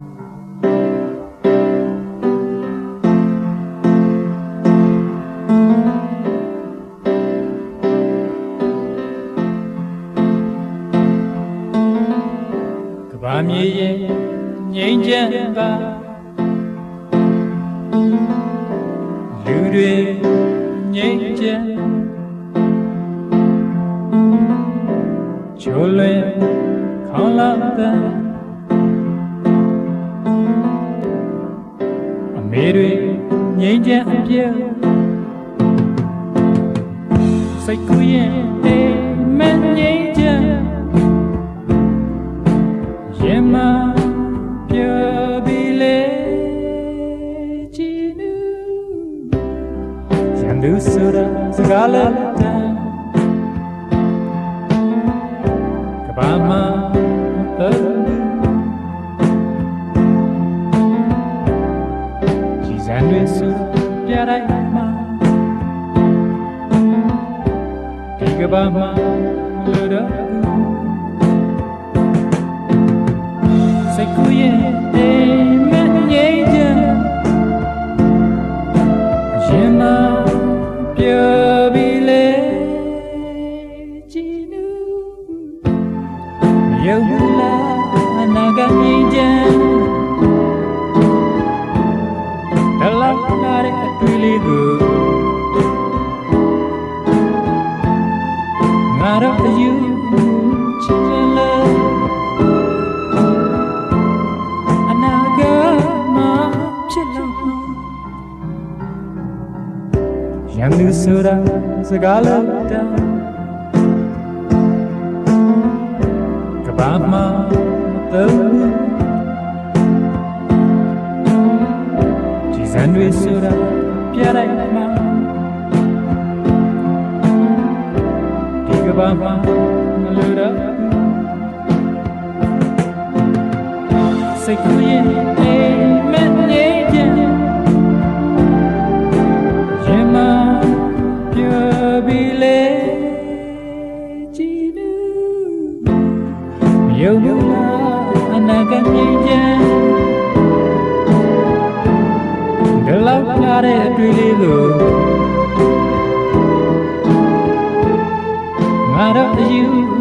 ကဘာမြေရဲ့ငိမ့်ချမ်းပါလူတွေငိမ့်ချမ်းချိုးလွင်ခေါင်းလာတဲ့ မေတွေငိမ့်ချမ်းအပြည့်စိတ်ကူးရင်အိမ်မငိမ့်ချမ်းရင်မပြပြီလေချီနူရန်သူဆိုတာစကားလက် ပြလိုက်မှာဒီကဘာမလူတော့စိတ်ကူးရင်အိမ်မက်ငိမ့်ချမ်းရင်မပြပြီလေချီနူယုံလာအနာကငိမ့်ချမ်း ငါတော့အယူချစ်လားအနာဂတ်မှာဖြစ်လို့ ဘာမှာတော့ဒီစံတွေဆိုတာပြလိုက်မှာဒီကဘာမှာမလို့တော့စိတ်ကူးရင်အိမ်မက်နေကြရင်မပြပြီလေကြည်နူမြုပ်မြုပ်လာအနာကငြိမ်းချမ်းဒီလောက်လာတဲ့အတွေ့လေးကို ငါတော့အယူချစ်လ